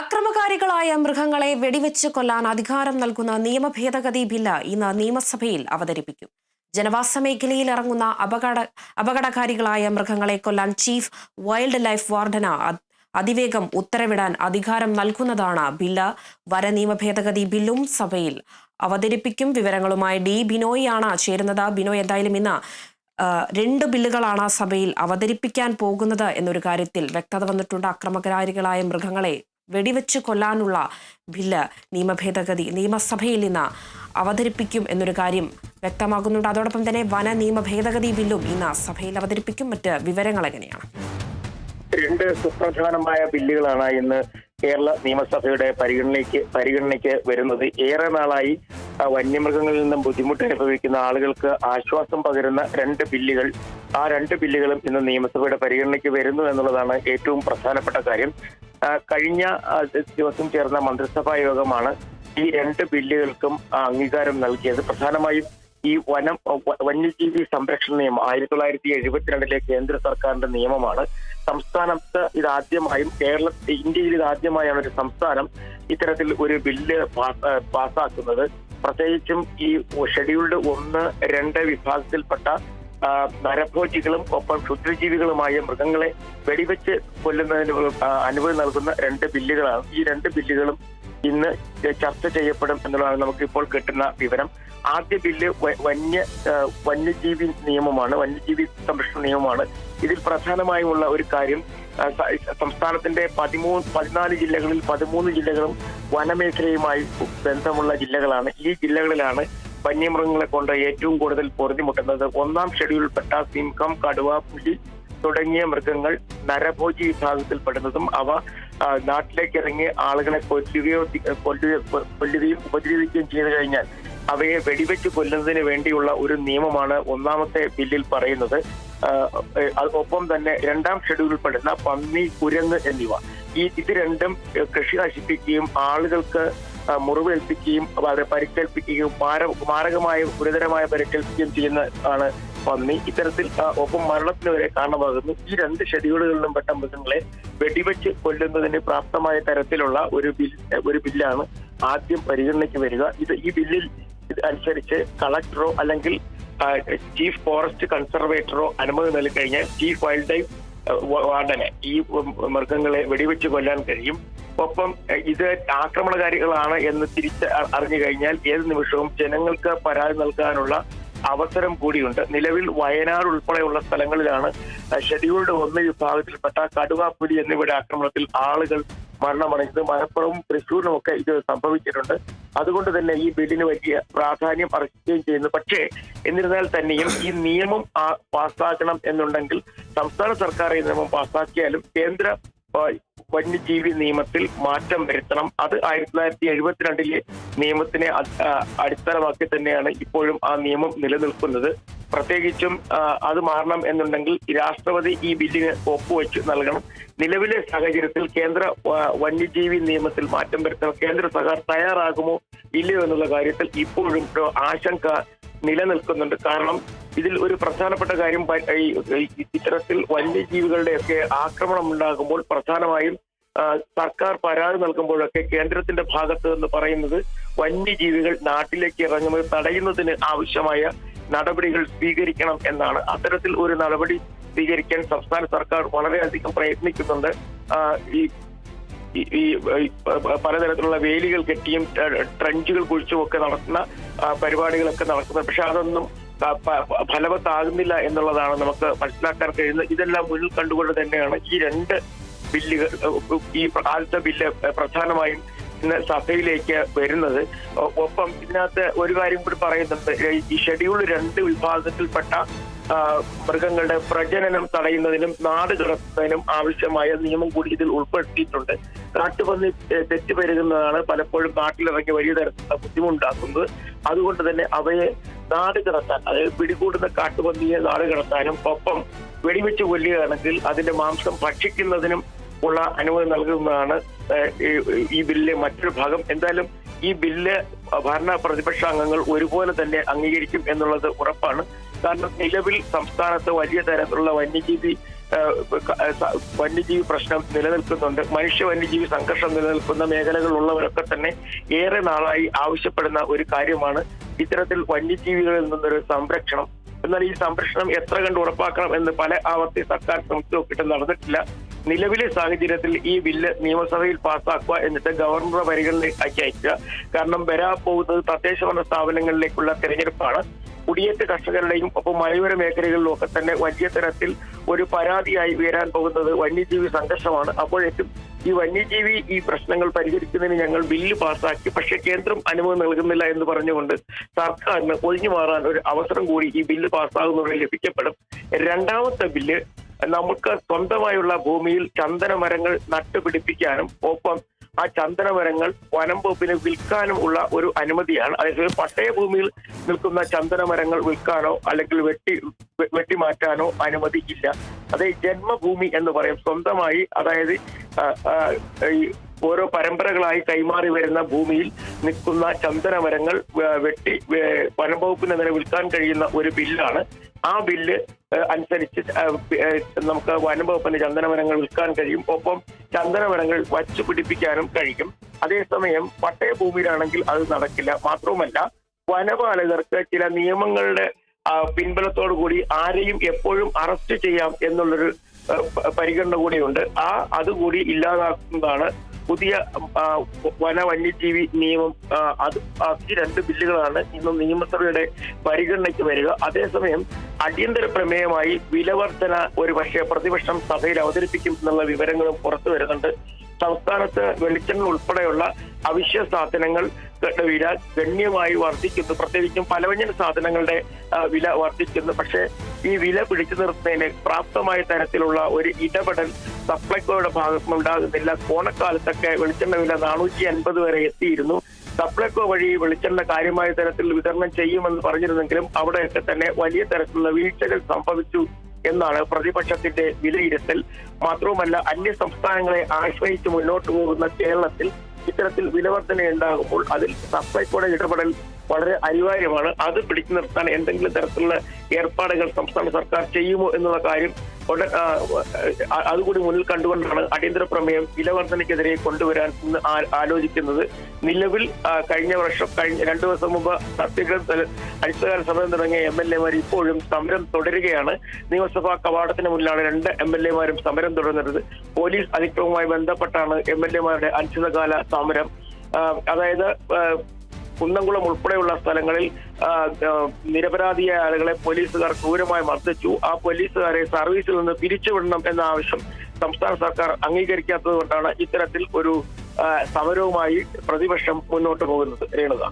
അക്രമകാരികളായ മൃഗങ്ങളെ വെടിവെച്ച് കൊല്ലാൻ അധികാരം നൽകുന്ന നിയമ ഭേദഗതി ബില്ല് ഇന്ന് നിയമസഭയിൽ അവതരിപ്പിക്കും. ജനവാസ മേഖലയിൽ ഇറങ്ങുന്ന അപകട അപകടകാരികളായ മൃഗങ്ങളെ കൊല്ലാൻ ചീഫ് വൈൽഡ് ലൈഫ് വാർഡന അതിവേഗം ഉത്തരവിടാൻ അധികാരം നൽകുന്നതാണ് ബില്ല്. വര നിയമ ഭേദഗതി ബില്ലും സഭയിൽ അവതരിപ്പിക്കും. വിവരങ്ങളുമായി ഡി ബിനോയിയാണ് ചേരുന്നത്. ബിനോയ് എന്തായാലും ഇന്ന് രണ്ട് ബില്ലുകളാണ് സഭയിൽ അവതരിപ്പിക്കാൻ പോകുന്നത് എന്നൊരു കാര്യത്തിൽ വ്യക്തത വന്നിട്ടുണ്ട്. അക്രമകാരികളായ മൃഗങ്ങളെ വെടിവെച്ച് കൊല്ലാനുള്ള ബില്ല് നിയമഭേദഗതി നിയമസഭയിൽ ഇന്ന് അവതരിപ്പിക്കും എന്നൊരു കാര്യം വ്യക്തമാകുന്നുണ്ട്. അതോടൊപ്പം തന്നെ വന നിയമ ഭേദഗതി ബില്ലും ഇന്ന് സഭയിൽ അവതരിപ്പിക്കും. മറ്റ് വിവരങ്ങൾ എങ്ങനെയാണ്? രണ്ട് സുപ്രധാനമായ ബില്ലുകളാണ് ഇന്ന് കേരള നിയമസഭയുടെ പരിഗണനയ്ക്ക് പരിഗണനയ്ക്ക് വരുന്നത്. ഏറെ നാളായി വന്യമൃഗങ്ങളിൽ നിന്നും ബുദ്ധിമുട്ട് അനുഭവിക്കുന്ന ആളുകൾക്ക് ആശ്വാസം പകരുന്ന രണ്ട് ബില്ലുകൾ ആ രണ്ട് ബില്ലുകളും ഇന്ന് നിയമസഭയുടെ പരിഗണനയ്ക്ക് വരുന്നു എന്നുള്ളതാണ് ഏറ്റവും പ്രധാനപ്പെട്ട കാര്യം. കഴിഞ്ഞ ദിവസം ചേർന്ന മന്ത്രിസഭാ യോഗമാണ് ഈ രണ്ട് ബില്ലുകൾക്കും അംഗീകാരം നൽകിയത്. പ്രധാനമായും ഈ വനം വന്യജീവി സംരക്ഷണ നിയമം ആയിരത്തി തൊള്ളായിരത്തി എഴുപത്തിരണ്ടിലെ കേന്ദ്ര സർക്കാരിന്റെ നിയമമാണ്. സംസ്ഥാനത്ത് ഇതാദ്യമായും കേരള ഇന്ത്യയിൽ ഇതാദ്യമായാണ് ഒരു സംസ്ഥാനം ഇത്തരത്തിൽ ഒരു ബില്ല് പാസ്സാക്കുന്നത് പ്രത്യേകിച്ചും ഈ ഷെഡ്യൂൾഡ് ഒന്ന് രണ്ട് വിഭാഗത്തിൽപ്പെട്ട നരഭോജികളും ഒപ്പം ക്ഷുദ്രജീവികളുമായ മൃഗങ്ങളെ വെടിവെച്ച് കൊല്ലുന്നതിന് അനുമതി നൽകുന്ന രണ്ട് ബില്ലുകളാണ്. ഈ രണ്ട് ബില്ലുകളും ഇന്ന് ചർച്ച ചെയ്യപ്പെടും എന്നുള്ളതാണ് നമുക്ക് ഇപ്പോൾ കിട്ടുന്ന വിവരം. ആദ്യ ബില്ല് വന്യ വന്യജീവി നിയമമാണ് വന്യജീവി സംരക്ഷണ നിയമമാണ്. ഇതിൽ പ്രധാനമായുമുള്ള ഒരു കാര്യം സംസ്ഥാനത്തിന്റെ പതിമൂന്ന് പതിനാല് ജില്ലകളിൽ പതിമൂന്ന് ജില്ലകളും വനമേഖലയുമായി ബന്ധമുള്ള ജില്ലകളാണ്. ഈ ജില്ലകളിലാണ് വന്യമൃഗങ്ങളെ കൊണ്ട് ഏറ്റവും കൂടുതൽ പൊറുതിമുട്ടുന്നത്. ഒന്നാം ഷെഡ്യൂളിൽപ്പെട്ട സിംഹം കടുവ പുലി തുടങ്ങിയ മൃഗങ്ങൾ നരഭോജി വിഭാഗത്തിൽപ്പെടുന്നതും അവ നാട്ടിലേക്ക് ഇറങ്ങി ആളുകളെ കൊല്ലുകയോ കൊല്ലുകയും ഉപദ്രവിക്കുകയും ചെയ്തു കഴിഞ്ഞാൽ അവയെ വെടിവെച്ച് കൊല്ലുന്നതിന് വേണ്ടിയുള്ള ഒരു നിയമമാണ് ഒന്നാമത്തെ ബില്ലിൽ പറയുന്നത്. ഒപ്പം തന്നെ രണ്ടാം ഷെഡ്യൂളിൽ ഷെഡ്യൂളിൽപ്പെടുന്ന പന്നി കുരങ്ങ് എന്നിവ. ഈ ഇത് രണ്ടും കൃഷി നശിപ്പിക്കുകയും ആളുകൾക്ക് മുറിവേൽപ്പിക്കുകയും അവരെ പരിക്കേൽപ്പിക്കുകയും മാര- മാരകമായ ഗുരുതരമായ പരിക്കേൽപ്പിക്കുകയും ചെയ്യുന്ന ആണ് പന്നി. ഇത്തരത്തിൽ ഒപ്പം മരണത്തിന് വരെ കാരണമാകുന്നു. ഈ രണ്ട് ഷെഡ്യൂളുകളിലും പെട്ട മൃഗങ്ങളെ വെടിവെച്ച് കൊല്ലുന്നതിന് പ്രാപ്തമായ തരത്തിലുള്ള ഒരു ബിൽ ഒരു ബില്ലാണ് ആദ്യം പരിഗണനയ്ക്ക് വരിക. ഇത് ഈ ബില്ലിൽ അനുസരിച്ച് കളക്ടറോ അല്ലെങ്കിൽ ചീഫ് ഫോറസ്റ്റ് കൺസർവേറ്ററോ അനുമതി നൽകി കഴിഞ്ഞാൽ ചീഫ് വൈൽഡ് ലൈഫ് വാർഡനെ ഈ മൃഗങ്ങളെ വെടിവെച്ച് കൊല്ലാൻ കഴിയും. ഒപ്പം ഇത് ആക്രമണകാരികളാണ് എന്ന് തിരിച്ച് അറിഞ്ഞു കഴിഞ്ഞാൽ ഏത് നിമിഷവും ജനങ്ങൾക്ക് പരാതി നൽകാനുള്ള അവസരം കൂടിയുണ്ട്. നിലവിൽ വയനാട് ഉൾപ്പെടെയുള്ള സ്ഥലങ്ങളിലാണ് ഷെഡ്യൂൾഡ് ഒന്ന് വിഭാഗത്തിൽപ്പെട്ട കടുവ പുലി എന്നിവയുടെ ആക്രമണത്തിൽ ആളുകൾ മരണമടഞ്ഞത്. മലപ്പുറവും തൃശ്ശൂരിലും ഒക്കെ ഇത് സംഭവിച്ചിട്ടുണ്ട്. അതുകൊണ്ട് തന്നെ ഈ ബില്ലിന് വലിയ പ്രാധാന്യം അർഹിക്കുകയും ചെയ്യുന്നു. പക്ഷേ എന്നിരുന്നാൽ തന്നെയും ഈ നിയമം പാസ്സാക്കണം എന്നുണ്ടെങ്കിൽ സംസ്ഥാന സർക്കാർ ഈ നിയമം പാസ്സാക്കിയാലും കേന്ദ്ര വന്യജീവി നിയമത്തിൽ മാറ്റം വരുത്തണം. അത് ആയിരത്തി തൊള്ളായിരത്തി എഴുപത്തിരണ്ടിലെ നിയമത്തിനെ അടിസ്ഥാനമാക്കി തന്നെയാണ് ഇപ്പോഴും ആ നിയമം നിലനിൽക്കുന്നത്. പ്രത്യേകിച്ചും അത് മാറണം എന്നുണ്ടെങ്കിൽ രാഷ്ട്രപതി ഈ ബില്ലിന് ഒപ്പുവെച്ച് നൽകണം. നിലവിലെ സാഹചര്യത്തിൽ കേന്ദ്ര വന്യജീവി നിയമത്തിൽ മാറ്റം വരുത്തണം. കേന്ദ്ര സർക്കാർ തയ്യാറാകുമോ ഇല്ലയോ എന്നുള്ള കാര്യത്തിൽ ഇപ്പോഴും ആശങ്ക നിലനിൽക്കുന്നുണ്ട്. കാരണം ഇതിൽ ഒരു പ്രധാനപ്പെട്ട കാര്യം ഇത്തരത്തിൽ വന്യജീവികളുടെയൊക്കെ ആക്രമണം ഉണ്ടാകുമ്പോൾ പ്രധാനമായും സർക്കാർ പരാതി നൽകുമ്പോഴൊക്കെ കേന്ദ്രത്തിന്റെ ഭാഗത്ത് എന്ന് പറയുന്നത് വന്യജീവികൾ നാട്ടിലേക്ക് ഇറങ്ങുന്നത് തടയുന്നതിന് ആവശ്യമായ നടപടികൾ സ്വീകരിക്കണം എന്നാണ് അത്തരത്തിൽ ഒരു നടപടി സ്വീകരിക്കാൻ സംസ്ഥാന സർക്കാർ വളരെയധികം പ്രയത്നിക്കുന്നുണ്ട്. ഈ ഈ- പലതരത്തിലുള്ള വേലികൾ കെട്ടിയും ട്രഞ്ചുകൾ കുഴിച്ചും ഒക്കെ നടത്തുന്ന പരിപാടികളൊക്കെ നടക്കുന്നത് പക്ഷെ അതൊന്നും ഫലവത്താകുന്നില്ല എന്നുള്ളതാണ് നമുക്ക് മനസ്സിലാക്കാൻ കഴിയുന്നത്. ഇതെല്ലാം മുന്നിൽ കണ്ടുകൊണ്ട് തന്നെയാണ് ഈ രണ്ട് ബില്ലുകൾ ഈ ആദ്യത്തെ ബില്ല് പ്രധാനമായും സഭയിലേക്ക് വരുന്നത്. ഒപ്പം ഇതിനകത്ത് ഒരു കാര്യം കൂടി പറയുന്നുണ്ട്. ഈ ഷെഡ്യൂൾ രണ്ട് വിഭാഗത്തിൽപ്പെട്ട മൃഗങ്ങളുടെ പ്രജനനം തടയുന്നതിനും നാട് കിടത്തുന്നതിനും ആവശ്യമായ നിയമം കൂടി ഇതിൽ ഉൾപ്പെടുത്തിയിട്ടുണ്ട്. കാട്ടുപന്നി തെറ്റ് പെരുകുന്നതാണ് പലപ്പോഴും നാട്ടിലിറങ്ങി വലിയ തരത്തിലുള്ള ബുദ്ധിമുട്ടുണ്ടാക്കുന്നത്. അതുകൊണ്ട് തന്നെ അവയെ നാട് കിടത്താൻ അതായത് പിടികൂടുന്ന കാട്ടുപന്നിയെ നാട് കിടത്താനും ഒപ്പം വെടിവെച്ച് കൊല്ലുകയാണെങ്കിൽ അതിന്റെ മാംസം ഭക്ഷിക്കുന്നതിനും ഉള്ള അനുമതി നൽകുന്നതാണ് ഈ- ബില്ലിലെ മറ്റൊരു ഭാഗം എന്തായാലും ഈ ബില്ല് ഭരണ പ്രതിപക്ഷ അംഗങ്ങൾ ഒരുപോലെ തന്നെ അംഗീകരിക്കും എന്നുള്ളത് ഉറപ്പാണ്. കാരണം നിലവിൽ സംസ്ഥാനത്ത് വലിയ തരത്തിലുള്ള വന്യജീവി വന്യജീവി പ്രശ്നം നിലനിൽക്കുന്നുണ്ട്. മനുഷ്യ വന്യജീവി സംഘർഷം നിലനിൽക്കുന്ന മേഖലകളിലുള്ളവരൊക്കെ തന്നെ ഏറെ നാളായി ആവശ്യപ്പെടുന്ന ഒരു കാര്യമാണ് ഇത്തരത്തിൽ വന്യജീവികളിൽ നിന്നൊരു സംരക്ഷണം. എന്നാൽ ഈ സംരക്ഷണം എത്ര കണ്ട് ഉറപ്പാക്കണം എന്ന് പല ആവർത്തി സർക്കാർ ശ്രമിച്ചു നോക്കിയിട്ട് നടന്നിട്ടില്ല. നിലവിലെ സാഹചര്യത്തിൽ ഈ ബില്ല് നിയമസഭയിൽ പാസ്സാക്കുക എന്നിട്ട് ഗവർണറുടെ പരിഗണനയ്ക്ക് അയക്കുക. കാരണം വരാൻ പോകുന്നത് തദ്ദേശ ഭരണ സ്ഥാപനങ്ങളിലേക്കുള്ള തെരഞ്ഞെടുപ്പാണ്. കുടിയേറ്റ കർഷകരുടെയും ഒപ്പം മലയോര മേഖലകളിലും ഒക്കെ തന്നെ വലിയ തരത്തിൽ ഒരു പരാതിയായി ഉയരാൻ പോകുന്നത് വന്യജീവി സംഘർഷമാണ്. അപ്പോഴേക്കും ഈ വന്യജീവി ഈ പ്രശ്നങ്ങൾ പരിഹരിക്കുന്നതിന് ഞങ്ങൾ ബില്ല് പാസ്സാക്കി. പക്ഷെ കേന്ദ്രം അനുമതി നൽകുന്നില്ല എന്ന് പറഞ്ഞുകൊണ്ട് സർക്കാരിന് ഒഴിഞ്ഞു മാറാൻ ഒരു അവസരം കൂടി ഈ ബില്ല് പാസ്സാകുന്നതിൽ ലഭിക്കപ്പെടും. രണ്ടാമത്തെ ബില്ല് നമുക്ക് സ്വന്തമായുള്ള ഭൂമിയിൽ ചന്ദന മരങ്ങൾ നട്ടുപിടിപ്പിക്കാനും ഒപ്പം ആ ചന്ദന മരങ്ങൾ വനം വിൽക്കാനും ഉള്ള ഒരു അനുമതിയാണ്. അതായത് പട്ടയ ഭൂമിയിൽ നിൽക്കുന്ന ചന്ദന മരങ്ങൾ വിൽക്കാനോ അല്ലെങ്കിൽ വെട്ടി വെട്ടിമാറ്റാനോ അനുമതി ഇല്ല. അതേ ജന്മഭൂമി എന്ന് പറയും. സ്വന്തമായി അതായത് ഈ ഓരോ പരമ്പരകളായി കൈമാറി വരുന്ന ഭൂമിയിൽ നിൽക്കുന്ന ചന്ദന മരങ്ങൾ വെട്ടി വനം വകുപ്പിന് വിൽക്കാൻ കഴിയുന്ന ഒരു ബില്ലാണ്. ആ ബില്ല് അനുസരിച്ച് നമുക്ക് വനംവകുപ്പിന് ചന്ദനമരങ്ങൾ വിൽക്കാൻ കഴിയും. ഒപ്പം ചന്ദനമരങ്ങൾ വച്ചു പിടിപ്പിക്കാനും കഴിയും. അതേസമയം പട്ടയഭൂമിയിലാണെങ്കിൽ അത് നടക്കില്ല. മാത്രവുമല്ല വനപാലകർക്ക് ചില നിയമങ്ങളുടെ പിൻബലത്തോടു കൂടി ആരെയും എപ്പോഴും അറസ്റ്റ് ചെയ്യാം എന്നുള്ളൊരു പരിഗണന കൂടിയുണ്ട്. ആ അതുകൂടി ഇല്ലാതാക്കുന്നതാണ് പുതിയ വന വന്യജീവി നിയമം അത് ഈ രണ്ട് ബില്ലുകളാണ് ഇന്ന് നിയമസഭയുടെ പരിഗണനയ്ക്ക് വരിക. അതേസമയം അടിയന്തര പ്രമേയമായി വിലവർധന ഒരു പക്ഷേ പ്രതിപക്ഷം സഭയിൽ അവതരിപ്പിക്കും എന്നുള്ള വിവരങ്ങളും പുറത്തു വരുന്നുണ്ട്. സംസ്ഥാനത്ത് വെളിച്ചെണ്ണ ഉൾപ്പെടെയുള്ള അവശ്യ സാധനങ്ങൾ വില ഗണ്യമായി വർദ്ധിക്കുന്നു. പ്രത്യേകിച്ചും പലവ്യഞ്ജന സാധനങ്ങളുടെ വില വർദ്ധിക്കുന്നു. പക്ഷേ ഈ വില പിടിച്ചു നിർത്തുന്നതിന് പ്രാപ്തമായ തരത്തിലുള്ള ഒരു ഇടപെടൽ സപ്ലൈകോയുടെ ഭാഗത്തുനിന്ന് ഉണ്ടാകുന്നില്ല. ഓണക്കാലത്തൊക്കെ വെളിച്ചെണ്ണ വില നാനൂറ്റി അൻപത് വരെ എത്തിയിരുന്നു. സപ്ലൈകോ വഴി വെളിച്ചെണ്ണ കാര്യമായ തരത്തിൽ വിതരണം ചെയ്യുമെന്ന് പറഞ്ഞിരുന്നെങ്കിലും അവിടെയൊക്കെ തന്നെ വലിയ തരത്തിലുള്ള വീഴ്ചകൾ സംഭവിച്ചു. എന്നാണ് പ്രതിപക്ഷത്തിന്റെ വിലയിരുത്തൽ. മാത്രവുമല്ല അന്യ സംസ്ഥാനങ്ങളെ ആശ്രയിച്ച് മുന്നോട്ട് പോകുന്ന കേരളത്തിൽ ഇത്തരത്തിൽ വിലവർധന ഉണ്ടാകുമ്പോൾ അതിൽ സപ്ലൈക്കോടെ ഇടപെടൽ വളരെ അനിവാര്യമാണ്. അത് പിടിച്ചു നിർത്താൻ എന്തെങ്കിലും തരത്തിലുള്ള ഏർപ്പാടുകൾ സംസ്ഥാന സർക്കാർ ചെയ്യുമോ എന്നുള്ള കാര്യം അതുകൂടി മുന്നിൽ കണ്ടുകൊണ്ടാണ് അടിയന്തര പ്രമേയം വിലവർധനയ്ക്കെതിരെ കൊണ്ടുവരാൻ ഇന്ന് ആലോചിക്കുന്നത്. നിലവിൽ കഴിഞ്ഞ വർഷം കഴിഞ്ഞ രണ്ടു ദിവസം മുമ്പ് സത്യഗ്രഹ അനിശ്ചിതകാല സമരം തുടങ്ങിയ എം എൽ എമാർ ഇപ്പോഴും സമരം തുടരുകയാണ്. നിയമസഭാ കവാടത്തിന് മുന്നിലാണ് രണ്ട് എം എൽ എമാരും സമരം തുടരുന്നത്. പോലീസ് അതിക്രമവുമായി ബന്ധപ്പെട്ടാണ് എം എൽ എമാരുടെ അനിശ്ചിതകാല സമരം. അതായത് കുന്നംകുളം ഉൾപ്പെടെയുള്ള സ്ഥലങ്ങളിൽ നിരപരാധിയായ ആളുകളെ പോലീസുകാർ ക്രൂരമായി മർദ്ദിച്ചു. ആ പോലീസുകാരെ സർവീസിൽ നിന്ന് പിരിച്ചുവിടണം എന്ന ആവശ്യം സംസ്ഥാന സർക്കാർ അംഗീകരിക്കാത്തത് കൊണ്ടാണ് ഇത്തരത്തിൽ ഒരു സമരവുമായി പ്രതിപക്ഷം മുന്നോട്ട് പോകുന്നത്. രേണുക.